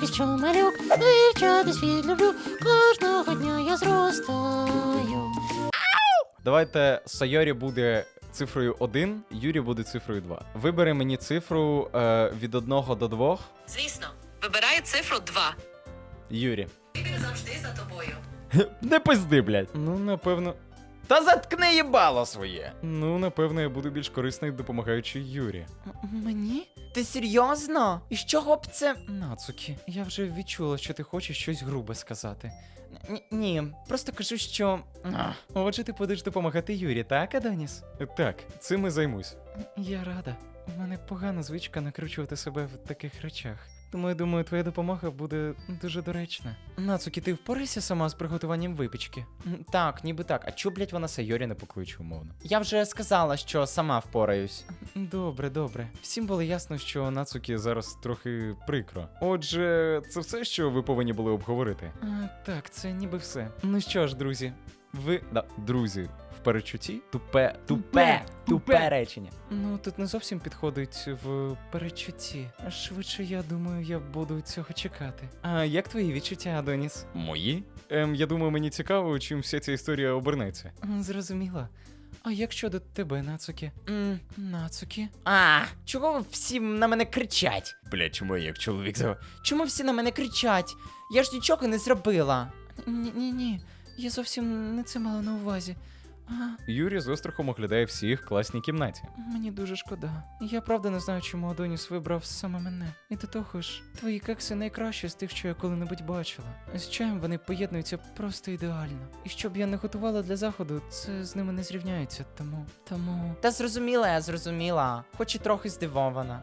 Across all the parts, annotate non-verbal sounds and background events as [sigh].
поки що малюк, вивчати світ люблю, кожного дня я зростаю. Давайте Сайорі буде цифрою 1, Юрі буде цифрою 2. Вибери мені цифру е, від 1 до 2. Звісно, вибираю цифру 2. Юрі. Вибір завжди за тобою. [laughs] Не пизди, блядь. Ну, напевно. Та заткни їбало своє. Ну, напевно, я буду більш корисною, допомагаючи Юрі. Мені? Ти серйозно? І з чого б це. Нацукі, я вже відчула, що ти хочеш щось грубе сказати. Ні, ні, просто кажу, що. А, Отже, ти будеш допомагати Юрі, так, Адоніс? Так, цим і займусь. Я рада. У мене погана звичка накручувати себе в таких речах. Тому я думаю, твоя допомога буде дуже доречна. Нацукі, ти впорайся сама з приготуванням випічки? Так, ніби так. А чо, блять, вона Сайорі не покличе, умовно? Я вже сказала, що сама впораюсь. Добре, добре. Всім було ясно, що Нацукі зараз трохи прикро. Отже, це все, що ви повинні були обговорити. А, так, це ніби все. Ну що ж, друзі, ви. Да, друзі, в перечутті? Тупе, тупе, тупе речення. Ну, тут не зовсім підходить в перечутті. Швидше, я думаю, я буду цього чекати. А як твої відчуття, Адоніс? Мої? Ем, я думаю, мені цікаво, чим вся ця історія обернеться. Зрозуміла. А як щодо тебе, Нацукі? М, Нацукі? А, чого ви всі на мене кричать? Бля, чому я як чоловік за. Чому всі на мене кричать? Я ж нічого не зробила. Ні, ні, ні. Я зовсім не це мала на увазі. Юрій з острахом оглядає всіх в класній кімнаті. Мені дуже шкода. Я правда не знаю, чому Адоніс вибрав саме мене. І до того ж, твої кекси найкращі з тих, що я коли-небудь бачила. З чаєм вони поєднуються просто ідеально. І щоб я не готувала для заходу, це з ними не зрівняється, тому. Тому. Та зрозуміла, я зрозуміла. Хоч і трохи здивована.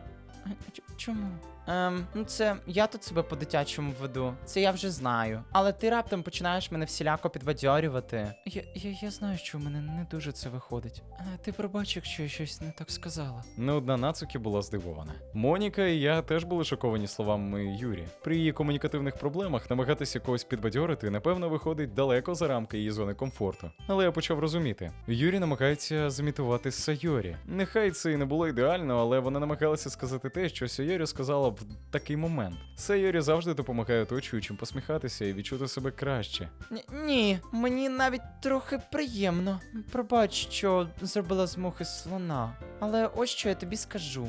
Чому? Ем, ну це я тут себе по-дитячому веду. Це я вже знаю. Але ти раптом починаєш мене всіляко підбадьорювати. Я, я, я знаю, що в мене не дуже це виходить. Е, ти пробач, якщо я щось не так сказала. Не одна Нацукі була здивована. Моніка і я теж були шоковані словами Юрі. При її комунікативних проблемах намагатися когось підбадьорити, напевно, виходить далеко за рамки її зони комфорту. Але я почав розуміти. Юрі намагається зімітувати Сайорі. Нехай це і не було ідеально, але вона намагалася сказати те, що Сайорі сказала в такий момент. Сайорі завжди допомагає оточуючим посміхатися і відчути себе краще. Ні, мені навіть трохи приємно. Пробач, що зробила з мухи слона. Але ось що я тобі скажу.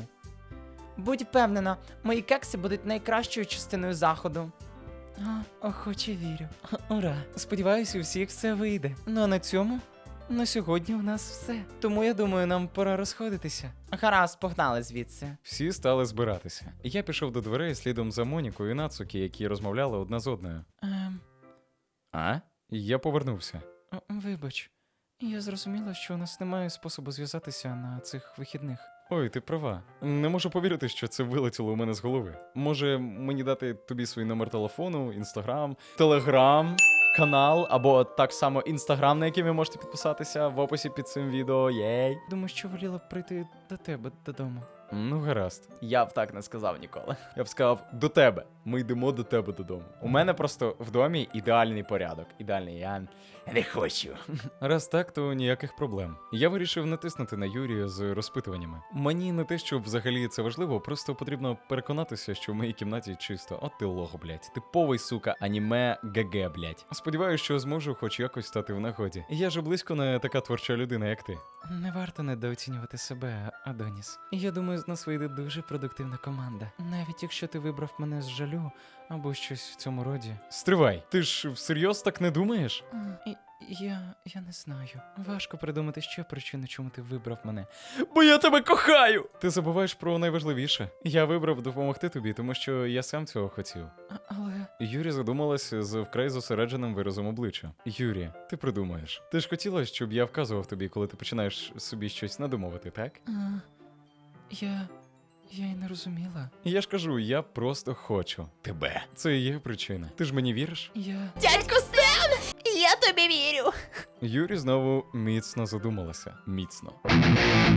Будь впевнена, мої кекси будуть найкращою частиною заходу. А, охоче вірю. Ура! Сподіваюся, у всіх все вийде. Ну а на цьому на сьогодні у нас все. Тому я думаю, нам пора розходитися. Гаразд, погнали звідси. Всі стали збиратися. Я пішов до дверей слідом за Монікою і Нацукі, які розмовляли одна з одною. Ем... А? Я повернувся. Вибач, я зрозуміла, що у нас немає способу зв'язатися на цих вихідних. Ой, ти права. Не можу повірити, що це вилетіло у мене з голови. Може, мені дати тобі свій номер телефону, інстаграм, телеграм, канал або так само інстаграм, на який ви можете підписатися в описі під цим відео. Єй. Думаю, що воліла прийти до тебе додому. Ну, гаразд. Я б так не сказав ніколи. Я б сказав до тебе. Ми йдемо до тебе додому. У мене просто в домі ідеальний порядок. Ідеальний я не хочу. Раз так, то ніяких проблем. Я вирішив натиснути на Юрія з розпитуваннями. Мені не те, що взагалі це важливо, просто потрібно переконатися, що в моїй кімнаті чисто. От ти лого, блядь. Типовий сука, аніме ГГ, блядь. Сподіваюсь, що зможу хоч якось стати в нагоді. Я ж близько не така творча людина, як ти. Не варто недооцінювати себе, Адоніс. Я думаю, з нас вийде дуже продуктивна команда. Навіть якщо ти вибрав мене з жалю або щось в цьому роді. Стривай, ти ж всерйоз так не думаєш? Я. я не знаю. Важко придумати ще причину, чому ти вибрав мене. Бо я тебе кохаю! Ти забуваєш про найважливіше. Я вибрав допомогти тобі, тому що я сам цього хотів. Але. Юрі задумалася з вкрай зосередженим виразом обличчя. Юрі, ти придумаєш. Ти ж хотіла, щоб я вказував тобі, коли ти починаєш собі щось надумувати, так? Я. Я й не розуміла. Я ж кажу, я просто хочу тебе. Це і є причина. Ти ж мені віриш? Я. Дядько тобі вірю. Юрі знову міцно задумалася. Міцно.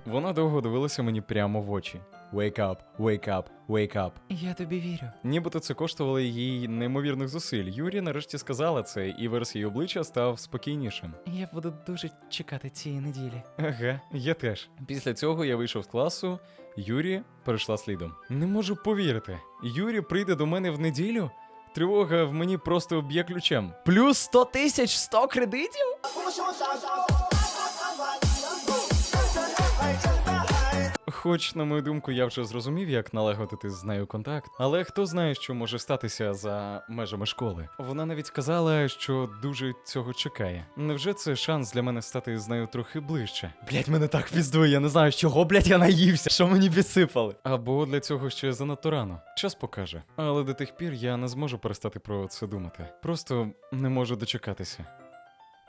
Вона довго дивилася мені прямо в очі. Wake up, wake up, wake up. Я тобі вірю. Нібито це коштувало їй неймовірних зусиль. Юрі нарешті сказала це, і вираз її обличчя став спокійнішим. Я буду дуже чекати цієї неділі. Ага, я теж. Після цього я вийшов з класу. Юрі перейшла слідом. Не можу повірити. Юрі прийде до мене в неділю. Тривога в мені просто б'є ключем. Плюс 100 тисяч 100 кредитів? Хоч, на мою думку, я вже зрозумів, як налагодити з нею контакт, але хто знає, що може статися за межами школи. Вона навіть сказала, що дуже цього чекає. Невже це шанс для мене стати з нею трохи ближче? Блять, мене так піздує, я не знаю, чого, блять, я наївся, що мені підсипали. Або для цього ще занадто рано. Час покаже. Але до тих пір я не зможу перестати про це думати. Просто не можу дочекатися.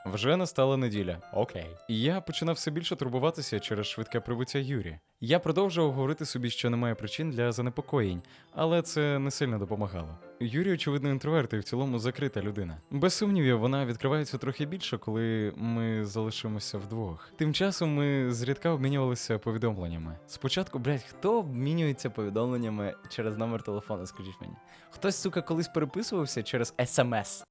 Вже настала неділя. Окей. І я починав все більше турбуватися через швидке прибуття Юрі. Я продовжував говорити собі, що немає причин для занепокоєнь, але це не сильно допомагало. Юрій, очевидно, інтроверт і в цілому закрита людина. Без сумнівів, вона відкривається трохи більше, коли ми залишимося вдвох. Тим часом ми зрідка обмінювалися повідомленнями. Спочатку, блядь, хто обмінюється повідомленнями через номер телефону, скажіть мені? Хтось, сука, колись переписувався через смс.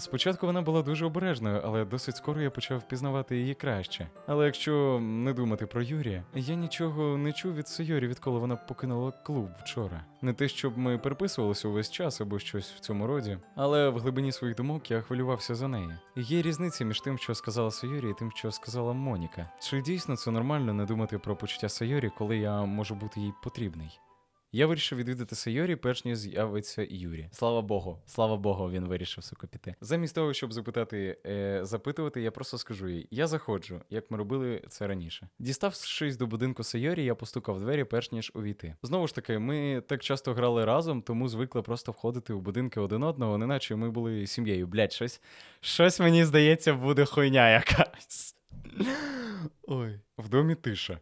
Спочатку вона була дуже обережною, але досить скоро я почав впізнавати її краще. Але якщо не думати про Юрія, я нічого не чув від Сайорі, відколи вона покинула клуб вчора. Не те, щоб ми переписувалися увесь час або щось в цьому роді, але в глибині своїх думок я хвилювався за неї. Є різниця між тим, що сказала Сайорі, і тим, що сказала Моніка. Чи дійсно це нормально не думати про почуття Сайорі, коли я можу бути їй потрібний? Я вирішив відвідати Сайорі, перш ніж з'явиться Юрі. Слава Богу, слава Богу, він вирішив сука піти. Замість того, щоб запитати, е, запитувати, я просто скажу їй: я заходжу, як ми робили це раніше. Діставшись до будинку Сайорі, я постукав в двері, перш ніж увійти. Знову ж таки, ми так часто грали разом, тому звикли просто входити у будинки один одного, неначе ми були сім'єю. Блять, щось, щось мені здається, буде хуйня якась. Ой, в домі тиша.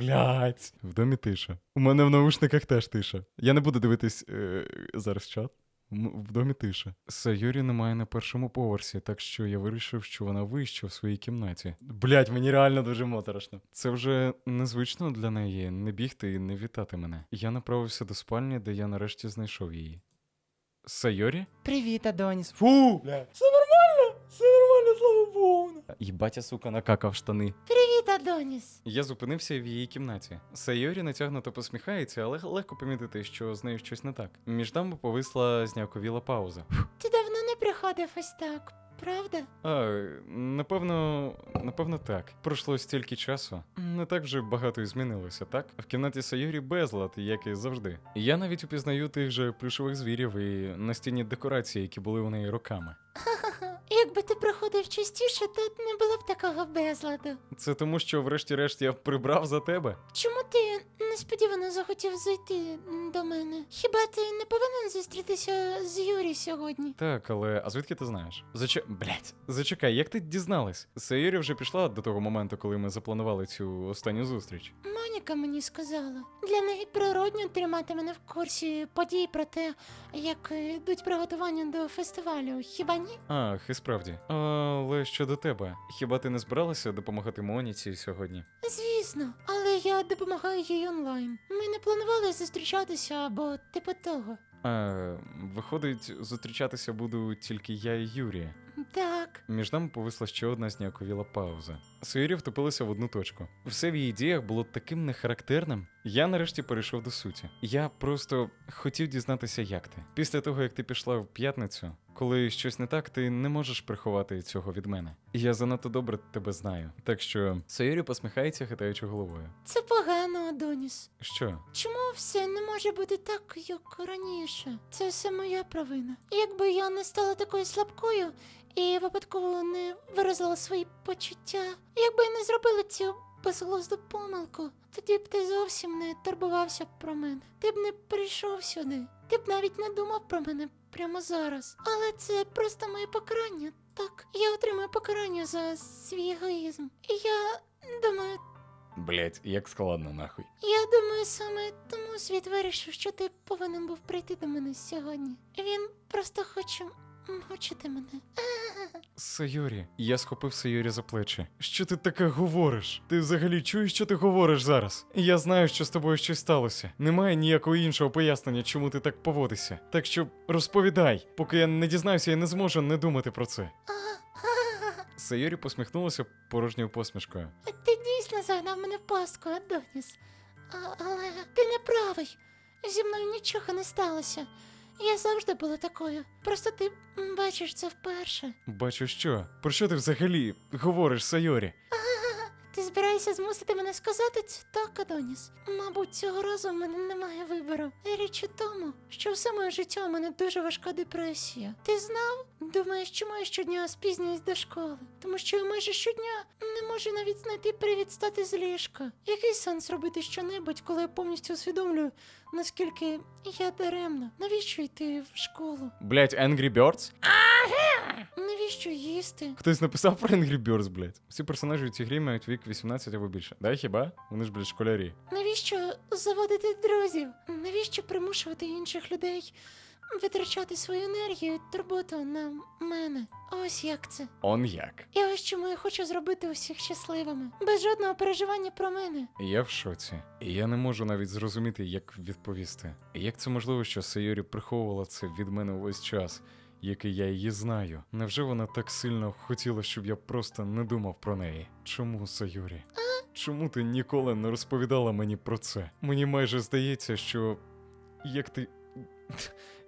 Блять, в домі тиша. У мене в наушниках теж тиша. Я не буду дивитись е, зараз чат. В домі тиша. Сайорі немає на першому поверсі, так що я вирішив, що вона вище в своїй кімнаті. Блять, мені реально дуже моторошно. Це вже незвично для неї не бігти і не вітати мене. Я направився до спальні, де я нарешті знайшов її. Сайорі? Привіт, Адоніс. Фу! Бля. Все нормально! Все нормально, слава Богу. Їбатя, сука, накакав штани. Привіт, Адоніс. Я зупинився в її кімнаті. Сайорі натягнуто посміхається, але легко помітити, що з нею щось не так. Між нами повисла зняковіла пауза. Ти давно не приходив ось так, правда? А, напевно, напевно, так. Пройшло стільки часу. Не так вже багато і змінилося, так? В кімнаті Сайорі безлад, як і завжди. Я навіть упізнаю тих же плюшових звірів і настінні декорації, які були у неї роками. Ха-ха. [laughs] Якби ти приходив частіше, то не було б такого безладу. Це тому, що, врешті-решт, я прибрав за тебе. Чому ти несподівано захотів зайти до мене? Хіба ти не повинен зустрітися з Юрі сьогодні? Так, але а звідки ти знаєш? Зач... Блять, зачекай, як ти дізналась? Сайорі вже пішла до того моменту, коли ми запланували цю останню зустріч. Моніка мені сказала. Для неї природньо тримати мене в курсі подій про те, як йдуть приготування до фестивалю. Хіба ні? І справді. Але щодо тебе, хіба ти не збиралася допомагати Моніці сьогодні? Звісно, але я допомагаю їй онлайн. Ми не планували зустрічатися або типу того. А, виходить, зустрічатися буду тільки я і Юрія. Так, Між нами повисла ще одна зняковіла пауза. Сайорі втопилася в одну точку. Все в її діях було таким нехарактерним. Я нарешті перейшов до суті. Я просто хотів дізнатися, як ти. Після того, як ти пішла в п'ятницю, коли щось не так, ти не можеш приховати цього від мене. Я занадто добре тебе знаю. Так що Сайорі посміхається, хитаючи головою. це погано, Адоніс. Що? Чому все не може бути так, як раніше? Це все моя провина. Якби я не стала такою слабкою і випадково не виразила свої почуття, якби я не зробила цю безглузду помилку, тоді б ти зовсім не турбувався про мене. Ти б не прийшов сюди. Ти б навіть не думав про мене прямо зараз. Але це просто моє покарання. Так, я отримую покарання за свій егоїзм. І я думаю, Блять, як складно нахуй. я думаю, саме тому світ вирішив, що ти повинен був прийти до мене сьогодні. Він просто хоче мучити мене. Сайорі, я схопив Сайорі за плечі. Що ти таке говориш? Ти взагалі чуєш, що ти говориш зараз? Я знаю, що з тобою щось сталося. Немає ніякого іншого пояснення, чому ти так поводишся. Так що розповідай, поки я не дізнаюся, я не зможу не думати про це. Сайорі посміхнулася порожньою посмішкою. Ти дійсно загнав мене в пастку, Адоніс. А, але ти не правий. Зі мною нічого не сталося. Я завжди була такою. Просто ти м, бачиш це вперше. Бачу, що? Про що ти взагалі говориш, Сайорі? [laughs] Ти збираєшся змусити мене сказати це так, Адоніс? Мабуть, цього разу в мене немає вибору. Річ у тому, що все моє життя у мене дуже важка депресія. Ти знав? Думаєш, чому я щодня спізнююсь до школи? Тому що я майже щодня не можу навіть знайти привід стати з ліжка. Який сенс робити щонебудь, коли я повністю усвідомлюю, наскільки я даремна? Навіщо йти в школу? Блять, Angry Birds? Навіщо їсти? Хтось написав про Angry Birds, блять. Всі персонажі у цій грі мають вік 18 або більше. Да, хіба? Вони ж, блядь, школярі. Навіщо заводити друзів? Навіщо примушувати інших людей витрачати свою енергію і турботу на мене? Ось як це. Он як. І ось чому я хочу зробити усіх щасливими, без жодного переживання про мене. Я в шоці. І я не можу навіть зрозуміти, як відповісти. Як це можливо, що Сайорі приховувала це від мене увесь час, який я її знаю? Невже вона так сильно хотіла, щоб я просто не думав про неї? Чому, Сайорі? Чому ти ніколи не розповідала мені про це? Мені майже здається, що як ти.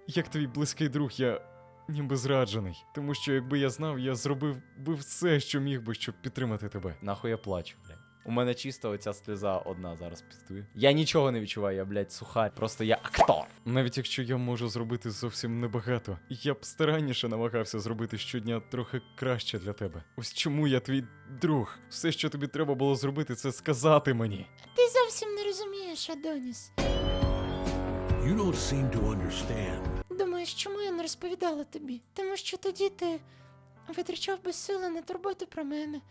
Як твій близький друг, я ніби зраджений. Тому що якби я знав, я зробив би все, що міг би, щоб підтримати тебе. Нахуй я плачу, блядь. У мене чисто оця сльоза одна зараз пістує. Я нічого не відчуваю, я, блядь, сухарь. Просто я актор. Навіть якщо я можу зробити зовсім небагато, я б старанніше намагався зробити щодня трохи краще для тебе. Ось чому я твій друг. Все, що тобі треба було зробити, це сказати мені. Ти зовсім не розумієш, Адоніс. You don't seem to understand. Думаєш, чому я не розповідала тобі? Тому що тоді ти витрачав безсили на турботу про мене,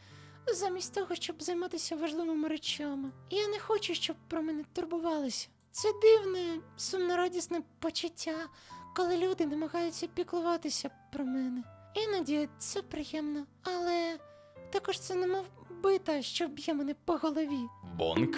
замість того, щоб займатися важливими речами. Я не хочу, щоб про мене турбувалися. Це дивне, сумнорадісне почуття, коли люди намагаються піклуватися про мене. Іноді це приємно, але також це немов бита, що б'є мене по голові. Бонк.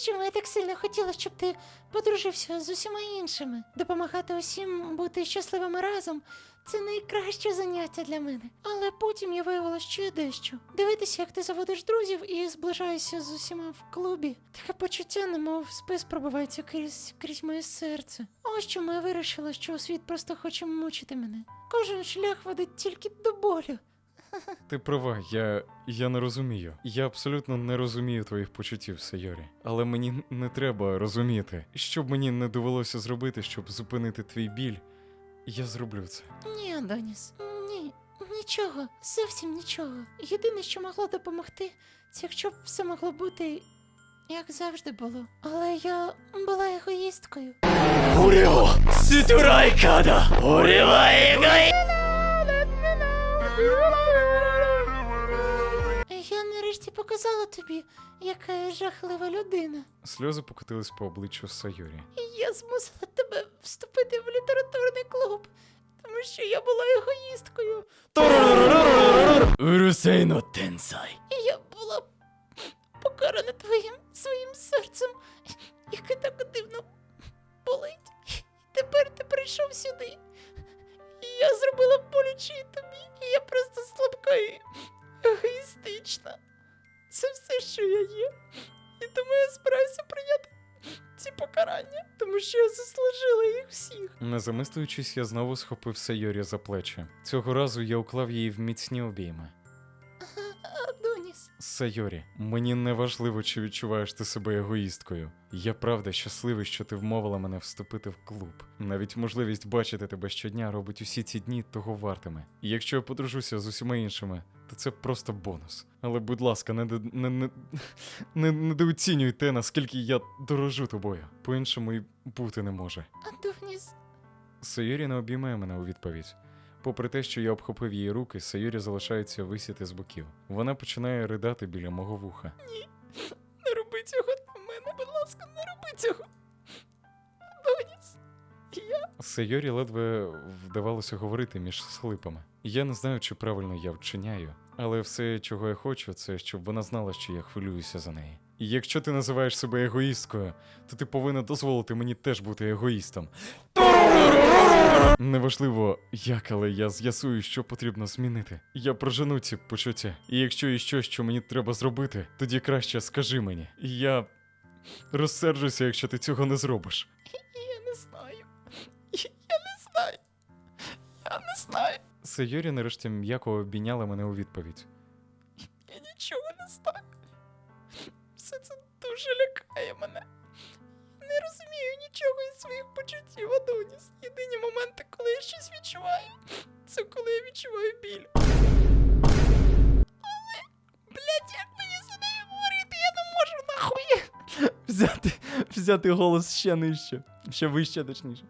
Чому я так сильно хотіла, щоб ти подружився з усіма іншими. Допомагати усім бути щасливими разом це найкраще заняття для мене. Але потім я виявила ще дещо. Дивитися, як ти заводиш друзів і зближаєшся з усіма в клубі. Таке почуття, немов спис пробивається крізь крізь моє серце. Ось чому я вирішила, що світ просто хоче мучити мене. Кожен шлях веде тільки до болю. [laughs] Ти права, я. я не розумію. Я абсолютно не розумію твоїх почуттів, Сайорі. Але мені не треба розуміти. Що б мені не довелося зробити, щоб зупинити твій біль, я зроблю це. Ні, Адоніс, ні, нічого, зовсім нічого. Єдине, що могло допомогти, це якщо б все могло бути, як завжди було. Але я була егоїсткою. 俺をストライカーだ俺はエゴイ я нарешті показала тобі, яка я жахлива людина. Сльози покотились по обличчю Сайорі. Я змусила тебе вступити в літературний клуб, тому що я була егоїсткою. Урусейно Тенсай. Я була покарана твоїм своїм серцем, яке так дивно болить. І тепер ти прийшов сюди. Я зробила боляче і тобі. І я просто слабка і егоїстична. Це все, що я є. І тому я збираюся прийняти ці покарання, тому що я заслужила їх всіх. Не замислюючись, я знову схопився Йорі за плечі. Цього разу я уклав її в міцні обійми. Адоніс. Сайорі, мені не важливо, чи відчуваєш ти себе егоїсткою. Я правда щасливий, що ти вмовила мене вступити в клуб. Навіть можливість бачити тебе щодня робить усі ці дні того вартими. І якщо я подружуся з усіма іншими, то це просто бонус. Але, будь ласка, не, не, не, не, не недооцінюй те, наскільки я дорожу тобою. По-іншому і бути не може. Адоніс. Сайорі не обіймає мене у відповідь. Попри те, що я обхопив її руки, Сайорі залишається висіти з боків. Вона починає ридати біля мого вуха. Ні, Не роби цього на мене, будь ласка, не роби цього. Адоніс. Я Сайорі ледве вдавалося говорити між схлипами. Я не знаю, чи правильно я вчиняю, але все, чого я хочу, це щоб вона знала, що я хвилююся за неї. І якщо ти називаєш себе егоїсткою, то ти повинна дозволити мені теж бути егоїстом. Неважливо, як, але я з'ясую, що потрібно змінити. Я прожену ці почуття. І якщо є щось, що мені треба зробити, тоді краще скажи мені. Я Розсерджуся, якщо ти цього не зробиш. Я не знаю. Я не знаю. Я не знаю. Сайорі нарешті м'яко обійняла мене у відповідь. Дуже лякає мене. Не розумію нічого із своїх почуттів, Адоніс. Єдині моменти, коли я щось відчуваю, це коли я відчуваю біль. Але, блядь, як мені з нею говорити, я не можу нахуй. Взяти, взяти голос ще нижче. Ще вище, точніше.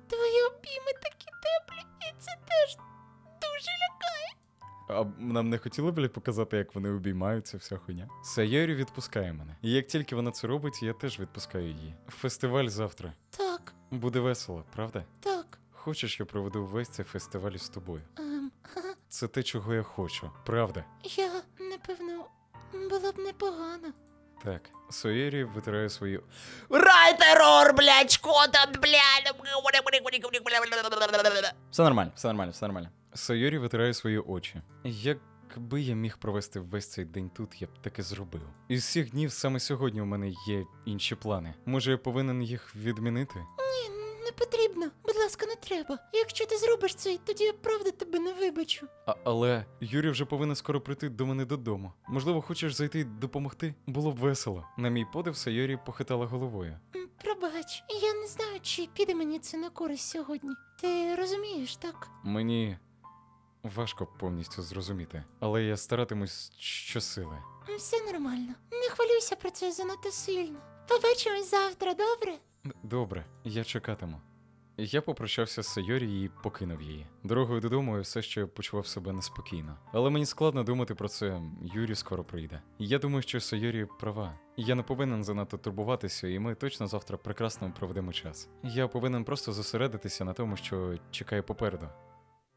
А нам не хотіли б показати, як вони обіймаються, вся хуйня. Сайорі відпускає мене. І як тільки вона це робить, я теж відпускаю її. Фестиваль завтра. Так, Буде весело, правда? так. Хочеш, я проведу весь цей фестиваль з тобою. Ем, Це те, чого я хочу, правда? я, напевно, було б непогано. Так, Сойері витирає свою. Рай терор, блядь, шкода, блядь. Все нормально, все нормально, все нормально. Сайорі витирає свої очі. Якби я міг провести весь цей день тут, я б таке зробив. Із всіх днів саме сьогодні у мене є інші плани. Може, я повинен їх відмінити? Ні, не потрібно. Будь ласка, не треба. Якщо ти зробиш це, тоді я правда тебе не вибачу. А, але Юрій вже повинен скоро прийти до мене додому. Можливо, хочеш зайти й допомогти? Було б весело. На мій подив Сайорі похитала головою. М, Пробач, я не знаю, чи піде мені це на користь сьогодні. Ти розумієш, так? Мені важко повністю зрозуміти, але я старатимусь щосили. Все нормально. Не хвилюйся про це занадто сильно. Побачимось завтра, добре? Добре, я чекатиму. Я попрощався з Сайорі і покинув її. Дорогою додому я все ще почував себе неспокійно. Але мені складно думати про це. Юрі скоро прийде. Я думаю, що Сайорі права. Я не повинен занадто турбуватися, і ми точно завтра прекрасно проведемо час. Я повинен просто зосередитися на тому, що чекає попереду.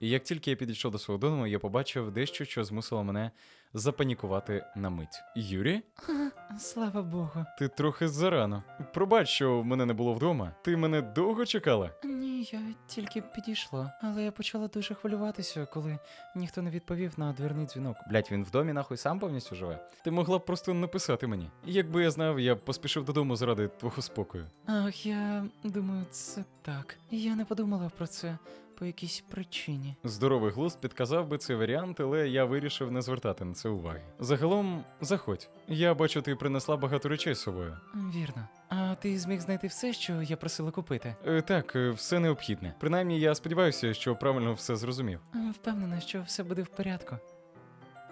І як тільки я підійшов до свого дому, я побачив дещо, що змусило мене запанікувати на мить. Юрі? [laughs] Слава Богу. Ти трохи зарано. Пробач, що мене не було вдома. Ти мене довго чекала? Ні, я тільки підійшла, але я почала дуже хвилюватися, коли ніхто не відповів на дверний дзвінок. Блять, він в домі нахуй сам повністю живе. Ти могла б просто написати мені. Якби я знав, я б поспішив додому заради твого спокою. Ах, я думаю, це так. Я не подумала про це по якійсь причині. Здоровий глузд підказав би цей варіант, але я вирішив не звертати на це уваги. Загалом, заходь. Я бачу, ти принесла багато речей з собою. Вірно. А ти зміг знайти все, що я просила купити? Е, так, е, все необхідне. Принаймні, я сподіваюся, що правильно все зрозумів. Впевнена, що все буде в порядку.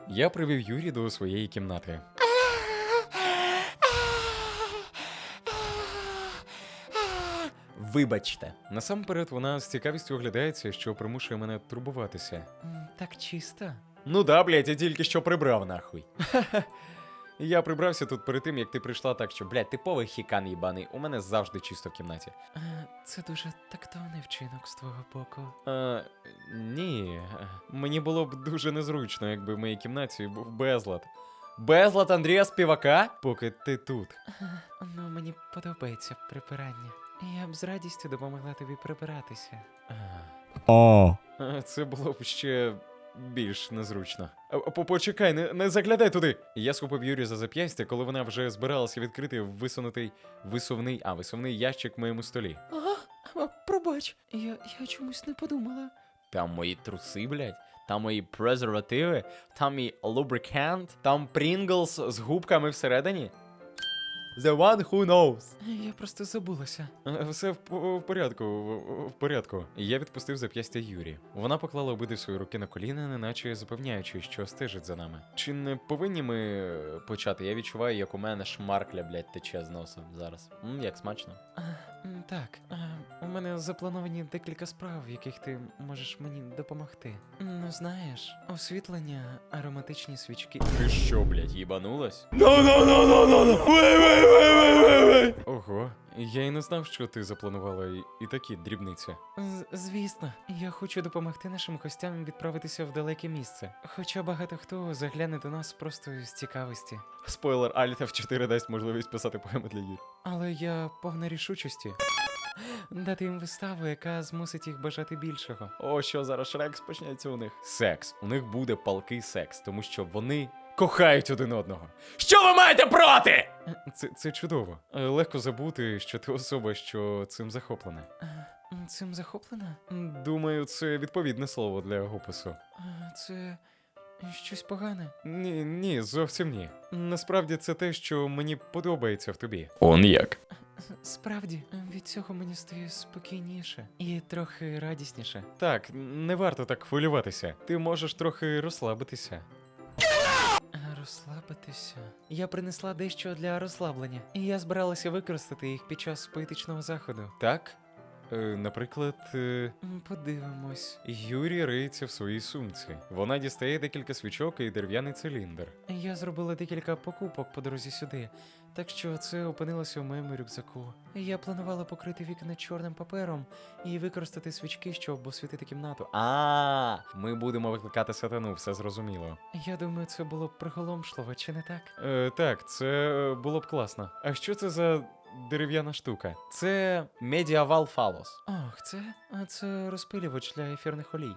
Я привів Юрі до своєї кімнати. Вибачте. Насамперед, вона з цікавістю оглядається, що примушує мене турбуватися. Так чисто. Ну да, блядь, я тільки що прибрав нахуй. [laughs] Я прибрався тут перед тим, як ти прийшла, так що, блядь, типовий хікан їбаний, у мене завжди чисто в кімнаті. Е, Це дуже тактовний вчинок з твого боку. Е, ні, мені було б дуже незручно, якби в моїй кімнаті був безлад. Безлад Андрія Співака? Поки ти тут. Е, Ну, мені подобається прибирання. Я б з радістю допомогла тобі прибиратися. Е, Це було б ще більш незручно. По- Почекай, не, не заглядай туди. Я схопив Юрію за зап'ястя, коли вона вже збиралася відкрити висунутий висувний, а висувний ящик в моєму столі. Ага, пробач, я, я чомусь не подумала. Там мої труси, блядь. Там мої презервативи, там мій лубрикант, там Прінглс з губками всередині. The one who knows. Я просто забулася. Е, Все в, в порядку, в, в порядку. Я відпустив зап'ястя Юрі. Вона поклала обидві свої руки на коліна, неначе запевняючи, що стежить за нами. Чи не повинні ми е, почати? Я відчуваю, як у мене шмаркля, блядь, тече з носом зараз. М, як смачно. Так, у мене заплановані декілька справ, в яких ти можеш мені допомогти. Ну, знаєш, освітлення, ароматичні свічки. Ти що, блядь, їбанулась? Ого, я й не знав, що ти запланувала і, і такі дрібниці. З- звісно, я хочу допомогти нашим гостям відправитися в далеке місце. Хоча багато хто загляне до нас просто з цікавості. Спойлер, Альта в 4 дасть можливість писати поеми для Юрі. Але я повна рішучості. Дати їм виставу, яка змусить їх бажати більшого. О, що зараз Шрек почнеться у них. Секс. У них буде палкий секс, тому що вони кохають один одного. Що ви маєте проти? Це, це чудово. Е, Легко забути, що ти особа, що цим захоплена. Е, Цим захоплена? Думаю, це відповідне слово для опису. Е, Це щось погане. Ні, ні, зовсім ні. Насправді це те, що мені подобається в тобі. Он як. Справді, від цього мені стає спокійніше і трохи радісніше. Так, не варто так хвилюватися. Ти можеш трохи розслабитися. Розслабитися. Я принесла дещо для розслаблення, і я збиралася використати їх під час поетичного заходу. Так? Е, наприклад, е, Подивимось. Юрій риється в своїй сумці. Вона дістає декілька свічок і дерев'яний циліндр. Я зробила декілька покупок по дорозі сюди, так що це опинилося у моєму рюкзаку. Я планувала покрити вікна чорним папером і використати свічки, щоб освітити кімнату. А, ми будемо викликати сатану, все зрозуміло. Я думаю, це було б приголомшливо, чи не так? Е, так, це було б класно. А що це за дерев'яна штука? Це медіавал фалос. Ох, це? А це розпилювач для ефірних олій.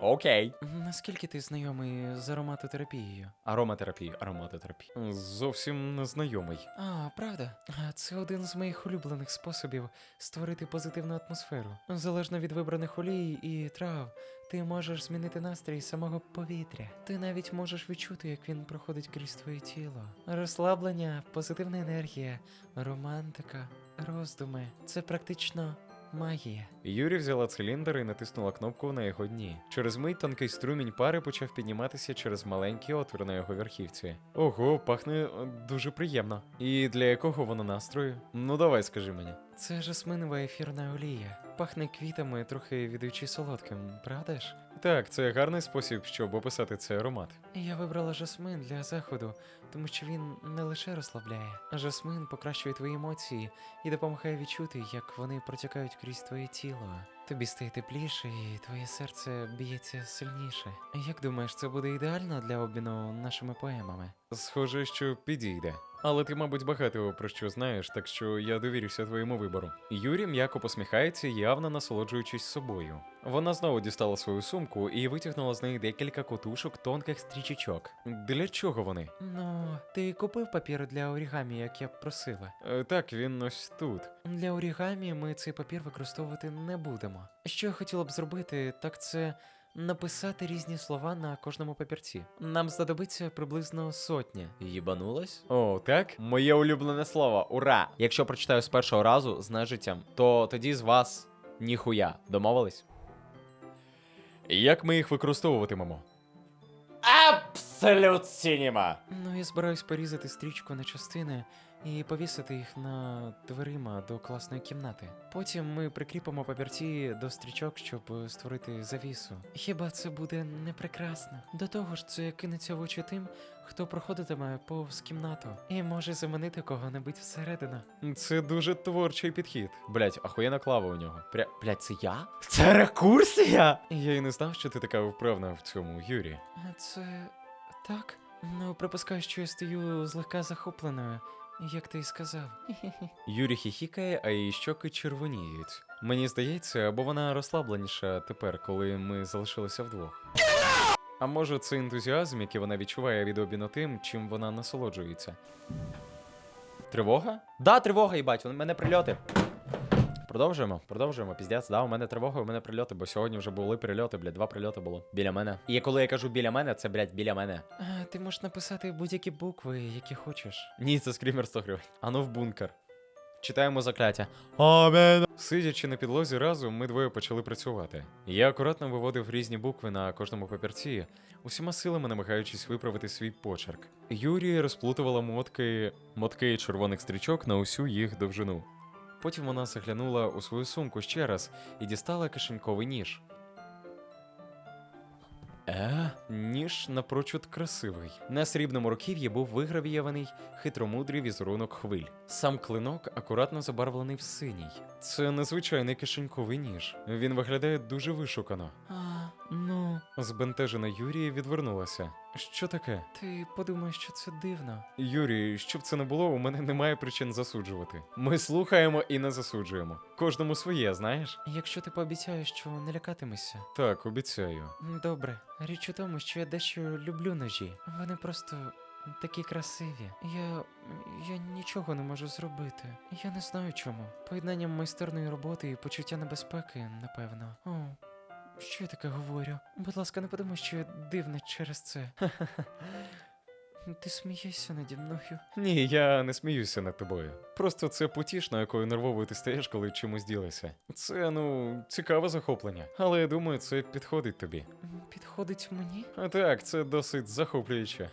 Окей. Наскільки ти знайомий з ароматотерапією? Ароматерапія, ароматотерапія. Зовсім незнайомий. А, правда? Це один з моїх улюблених способів створити позитивну атмосферу. Залежно від вибраних олій і трав, ти можеш змінити настрій самого повітря. Ти навіть можеш відчути, як він проходить крізь твоє тіло. Розслаблення, позитивна енергія, романтика, роздуми це практично магія. Юрі взяла циліндр і натиснула кнопку на його дні. Через мить тонкий струмінь пари почав підніматися через маленький отвір на його верхівці. Ого, пахне е, дуже приємно. І для якого воно настрою? Ну давай, скажи мені. Це жасминова ефірна олія. Пахне квітами, трохи віддаючи солодким, правда ж? Так, це гарний спосіб, щоб описати цей аромат. Я вибрала жасмин для заходу, тому що він не лише розслабляє. Жасмин покращує твої емоції і допомагає відчути, як вони протікають крізь твоє тіло. Тобі стає тепліше, і твоє серце б'ється сильніше. Як думаєш, це буде ідеально для обміну нашими поемами? Схоже, що підійде. Але ти, мабуть, багато про що знаєш, так що я довірюся твоєму вибору. Юрій м'яко посміхається, явно насолоджуючись собою. Вона знову дістала свою сумку і витягнула з неї декілька котушок тонких стрічечок. Для чого вони? Ну, ти купив папір для орігамі, як я просила. Е, так, він ось тут. Для орігамі ми цей папір використовувати не будемо. Що я хотіла б зробити, так це написати різні слова на кожному папірці. Нам знадобиться приблизно сотня. Їбанулась? О, так? Моє улюблене слово. Ура! Якщо прочитаю з першого разу з нежиттям, то тоді з вас ніхуя. Домовились? Як ми їх використовуватимемо? Абсолют сінема! Ну, я збираюсь порізати стрічку на частини і повісити їх на дверима до класної кімнати. Потім ми прикріпимо папірці до стрічок, щоб створити завісу. Хіба це буде не прекрасно? До того ж, це кинеться в очі тим, хто проходитиме повз кімнату і може заманити кого-небудь всередину. Це дуже творчий підхід. Блять, ахуєнна клава у нього. Пря... Блять, це я? Це рекурсія? Я й не знав, що ти така вправна в цьому, Юрі. Це так? Ну, припускаю, що я стою злегка захопленою, як ти й сказав. [laughs] Юрій хіхікає, а її щоки червоніють. Мені здається, або вона розслабленіша тепер, коли ми залишилися вдвох. А може, це ентузіазм, який вона відчуває від обміну тим, чим вона насолоджується. Тривога? Да, тривога, їбать, у мене прильоти. Продовжуємо, продовжуємо. Піздець, да, у мене тривога, у мене прильоти, бо сьогодні вже були прильоти, блядь, два прильоти було. Біля мене. І коли я кажу біля мене, це, блядь, біля мене. А, ти можеш написати будь-які букви, які хочеш. Ні, це скрімер 100 гривень. Ану в бункер. Читаємо закляття. Амен. Сидячи на підлозі разом, ми двоє почали працювати. Я акуратно виводив різні букви на кожному папірці, усіма силами намагаючись виправити свій почерк. Юрій розплутувала мотки, мотки червоних стрічок на усю їх довжину. Потім вона заглянула у свою сумку ще раз і дістала кишеньковий ніж. Е, ніж напрочуд красивий. На срібному руків'ї був вигравіяний хитромудрий візерунок хвиль. Сам клинок акуратно забарвлений в синій. Це незвичайний кишеньковий ніж. Він виглядає дуже вишукано. А, Ну, Збентежена Юрія відвернулася. Що таке? ти подумаєш, що це дивно. Юрій, щоб це не було, у мене немає причин засуджувати. Ми слухаємо і не засуджуємо. Кожному своє, знаєш? Якщо ти пообіцяєш, що не лякатимешся. Так, обіцяю. Добре, річ у тому, що я дещо люблю ножі. Вони просто такі красиві. Я. я нічого не можу зробити. Я не знаю чому. Поєднанням майстерної роботи і почуття небезпеки, напевно. О, що я таке говорю? Будь ласка, не подумай, що я дивний через це. Ти смієшся наді мною. Ні, я не сміюся над тобою. Просто це потішно, якою нервовою ти стаєш, коли чимось ділишся. Це, ну, цікаве захоплення. Але я думаю, це підходить тобі. Підходить мені? А так, це досить захоплююче.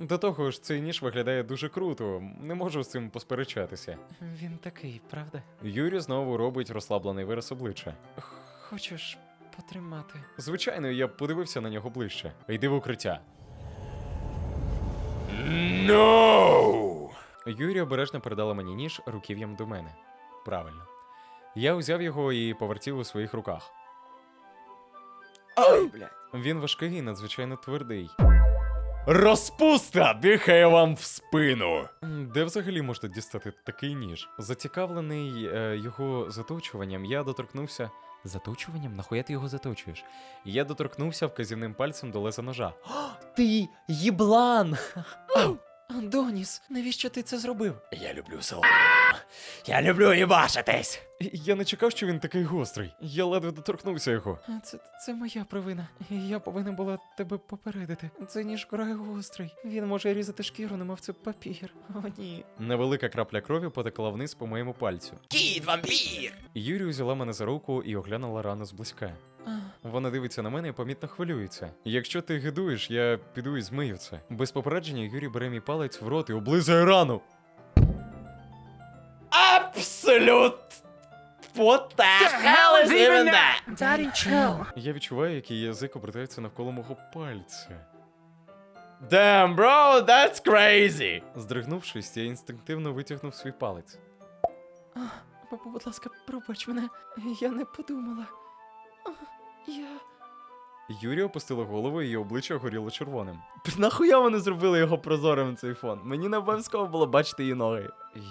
До того ж, цей ніж виглядає дуже круто. Не можу з цим посперечатися. Він такий, правда? Юрій знову робить розслаблений вираз обличчя. Хочеш потримати? Звичайно, я подивився на нього ближче. Йди в укриття. No! Юрій обережно передала мені ніж руків'ям до мене. Правильно. Я узяв його і повертів у своїх руках. Ой, блядь. Він важкий і надзвичайно твердий. Розпуста дихає вам в спину. Де взагалі можна дістати такий ніж? Зацікавлений е, його заточуванням, я доторкнувся. Заточуванням? Нахуя ти його заточуєш? Я доторкнувся вказівним пальцем до леза ножа. О, [gasps] Ти їблан! Доніс, навіщо ти це зробив? Я люблю село. Я люблю їбашитись. Я не чекав, що він такий гострий. Я ледве доторкнувся його. Це, це моя провина. Я повинна була тебе попередити. Це ніж край гострий. Він може різати шкіру, немов це папір. О, ні. Невелика крапля крові потекла вниз по моєму пальцю. Кіт вампір. Юрій взяла мене за руку і оглянула рану зблизька. Вона дивиться на мене і помітно хвилюється. Якщо ти гидуєш, я піду і змию це. Без попередження Юрій бере мій палець в рот і облизує рану. Абсолют. What the hell is even that? Daddy, chill. Я відчуваю, як її язик обертається навколо мого пальця. Damn, bro, that's crazy. Здригнувшись, я інстинктивно витягнув свій палець. будь ласка, пробач мене. Я не подумала. Я. Юрій опустила голову, і її обличчя горіло червоним. Нахуя вони зробили його прозорим цей фон? Мені не обов'язково було бачити її ноги.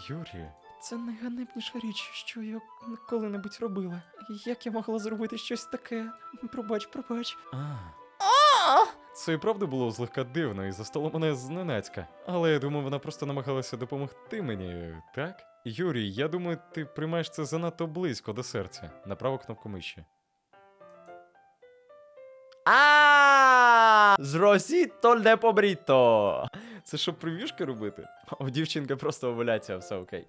Юрій. Це найганебніша річ, що я коли-небудь робила. Як я могла зробити щось таке? Пробач, пробач. А. Це і правда було злегка дивно і застало мене зненацька. Але я думаю, вона просто намагалася допомогти мені, так? Юрій, я думаю, ти приймаєш це занадто близько до серця. На праву кнопку миші. А Зросіто не побріто. Це щоб привішки робити? У дівчинки просто овуляція, все окей.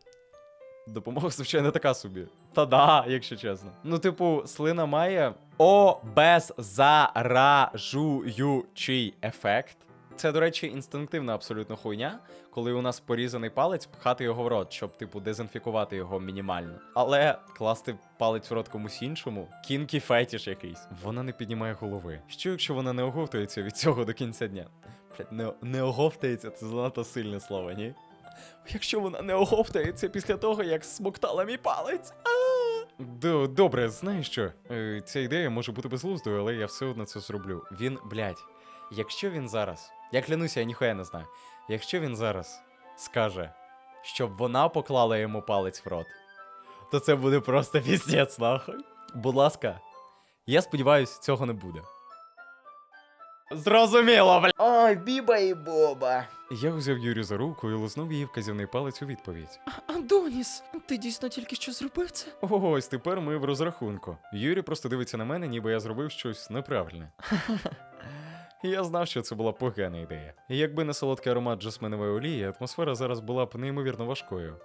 Допомога, звичайно, така собі. Та да, якщо чесно. Ну, типу, слина має обеззаражуючий ефект. Це, до речі, інстинктивна абсолютно хуйня, коли у нас порізаний палець, пхати його в рот, щоб, типу, дезінфікувати його мінімально. Але класти палець в рот комусь іншому кінкі фетіш якийсь. Вона не піднімає голови. Що якщо вона не оговтується від цього до кінця дня? Блять, не, не оговтається, це занадто сильне слово, ні? Якщо вона не оговтається після того, як смоктала мій палець. Добре, знаєш що? Е, Ця ідея може бути безглуздою, але я все одно це зроблю. Він, блядь, якщо він зараз. Я клянуся, я ніхуя не знаю. Якщо він зараз скаже, Щоб вона поклала йому палець в рот, то це буде просто піздець, нахуй. Будь ласка, я сподіваюся, цього не буде. Зрозуміло, бля. Ой, біба і боба. я взяв Юрію за руку і лизнув її вказівний палець у відповідь. Андоніс, ти дійсно тільки що зробив це? Ось тепер ми в розрахунку. Юрій просто дивиться на мене, ніби я зробив щось неправильне. [laughs] Я знав, що це була погана ідея. Якби не солодкий аромат жасминової олії, атмосфера зараз була б неймовірно важкою.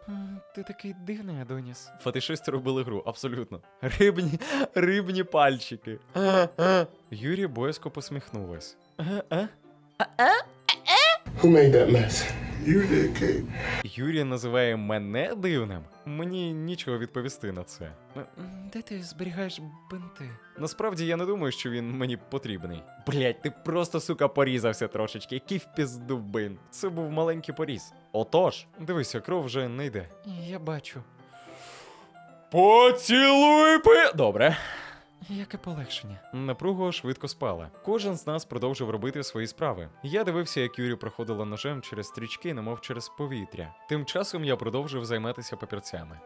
Ти такий дивний, Адоніс. Фатишисти робили гру, абсолютно. Рибні, рибні пальчики. Юрій боязко посміхнулась. Who made that mess? You did, Юрій називає мене дивним. Мені нічого відповісти на це. Де ти зберігаєш бинти? Насправді я не думаю, що він мені потрібний. Блять, ти просто, сука, порізався трошечки. Який в пізду бин. Це був маленький поріз. Отож. Дивися, кров вже не йде. Я бачу. Поцілуй пи. Добре. Яке полегшення. Напруга швидко спала. Кожен з нас продовжив робити свої справи. Я дивився, як Юрі проходила ножем через стрічки, немов через повітря. Тим часом я продовжив займатися папірцями.